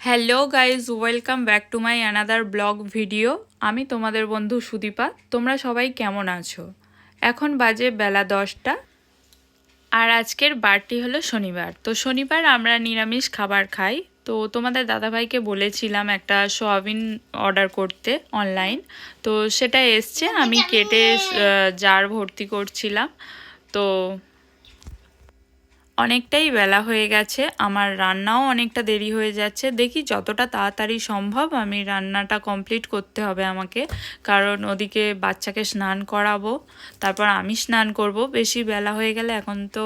Hello guys welcome back to my another blog video. আমি তোমাদের বন্ধু সুদীপা, তোমরা সবাই কেমন আছো? এখন বাজে বেলা দশটা, আর আজকের বারটি হলো শনিবার। তো শনিবার আমরা নিরামিষ খাবার খাই। তো তোমাদের দাদাভাইকে বলেছিলাম একটা সোয়াবিন অর্ডার করতে অনলাইন। তো সেটা এসছে, আমি কেটে জার ভর্তি করছিলাম। তো অনেকটাই বেলা হয়ে গেছে, আমার রান্নাও অনেকটা দেরি হয়ে যাচ্ছে। দেখি যতটা তাড়াতাড়ি সম্ভব আমি রান্নাটা কমপ্লিট করতে হবে আমাকে। কারণ ওদিকে বাচ্চাকে স্নান করাবো, তারপর আমি স্নান করব। বেশি বেলা হয়ে গেলে এখন তো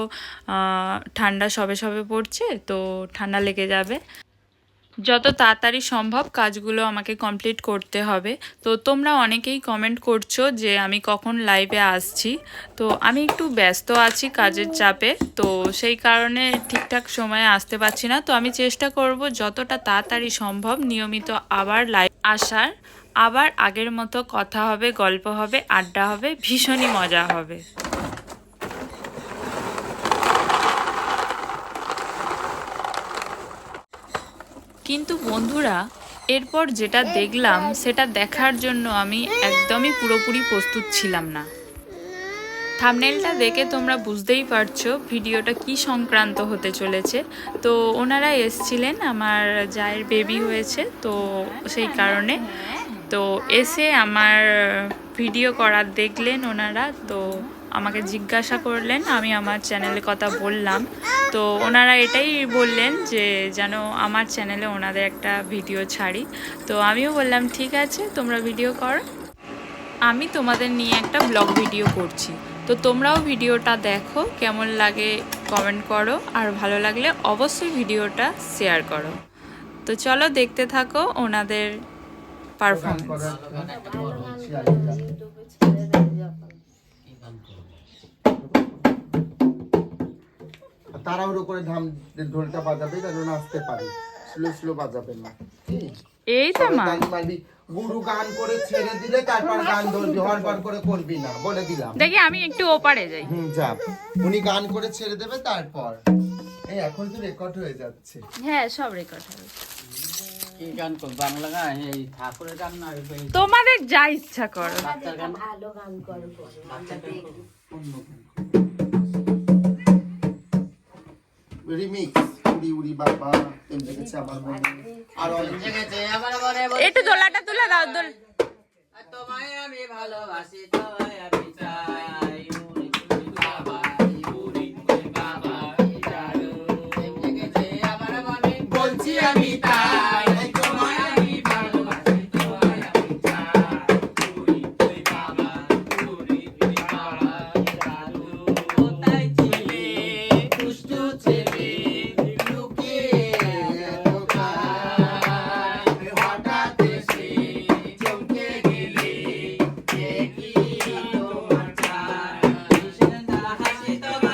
ঠান্ডা সবে সবে পড়ছে, তো ঠান্ডা লেগে যাবে। যত তাড়াতাড়ি সম্ভব কাজগুলো আমাকে কমপ্লিট করতে হবে। তো তোমরা অনেকেই কমেন্ট করছ যে আমি কখন লাইভে আসছি। তো আমি একটু ব্যস্ত আছি কাজের চাপে। তো সেই কারণে ঠিকঠাক সময়ে আসতে পারছি না। তো আমি চেষ্টা করব যতটা তাড়াতাড়ি সম্ভব নিয়মিত আবার লাইভ আসার। আবার আগের মতো কথা হবে, গল্প হবে, আড্ডা হবে, ভীষণই মজা হবে। কিন্তু বন্ধুরা, এরপর যেটা দেখলাম, সেটা দেখার জন্য আমি একদমই পুরোপুরি প্রস্তুত ছিলাম না। থামনেলটা দেখে তোমরা বুঝতেই পারছ ভিডিওটা কি সংক্রান্ত হতে চলেছে। তো ওনারা এসছিলেন, আমার জায়ের বেবি হয়েছে, তো সেই কারণে। তো এসে আমার ভিডিও করার দেখলেন ওনারা, তো আমাকে জিজ্ঞাসা করলেন আমি আমার চ্যানেলের কথা বললাম। তো ওনারা এটাই বললেন যে যেন আমার চ্যানেলে ওনাদের একটা ভিডিও ছাড়ি। তো আমিও বললাম ঠিক আছে তোমরা ভিডিও করো। আমি তোমাদের নিয়ে একটা ব্লগ ভিডিও করছি। তো তোমরাও ভিডিওটা দেখো কেমন লাগে কমেন্ট করো আর ভালো লাগলে অবশ্যই ভিডিওটা শেয়ার করো। তো চলো দেখতে থাকো ওনাদের পারফরমেন্স তাড়াহুড়ো করে ধাম ঢোলটা বাজাবে যেন নাচতে পারে। স্লো স্লো বাজাবেন না। এই তো মা। গুরু গান করে ছেড়ে দিলে তারপর গান ধরবি হরবার করে করবি না বলে দিলাম। দেখি আমি একটু ওপারে যাই। হুম যা। উনি গান করে ছেড়ে দেবে তারপর। এই এখন তো রেকর্ড হয়ে যাচ্ছে। হ্যাঁ সব রেকর্ড হবে করব? তোমাদের যা ইচ্ছা করো। বাচ্চার গান? ভালো গান করো রিমিক্স উড়ি উড়ি বাবা তেমনি গেছে আবার বলে আর অনেক আমার বলে, একটু দোলাটা তুলে দাও দোল। তোমায় আমি ভালোবাসি তোমায় আমি চাই। আমি হাসি তোমার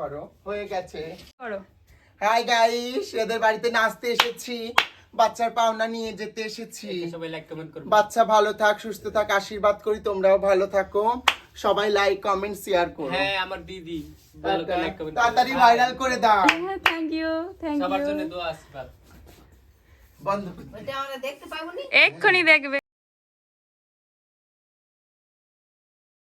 করো। হয়ে গেছে। করো। হাই গাইস এদের বাড়িতে নাচতে এসেছি বাচ্চার পাওনা নিয়ে যেতে এসেছি। সবাই লাইক কমেন্ট করবে। বাচ্চা ভালো থাক সুস্থ থাক আশীর্বাদ করি তোমরাও ভালো থাকো। সবাই লাইক কমেন্ট শেয়ার করো। হ্যাঁ আমার দিদি। তাড়াতাড়ি ভাইরাল করে। দাও। হ্যাঁ থ্যাংক ইউ থ্যাংক সবার জন্য দোয়া আশীর্বাদ। বন্ধ করে আমরা দেখতে পাবো নি? এক্ষুনি দেখবে।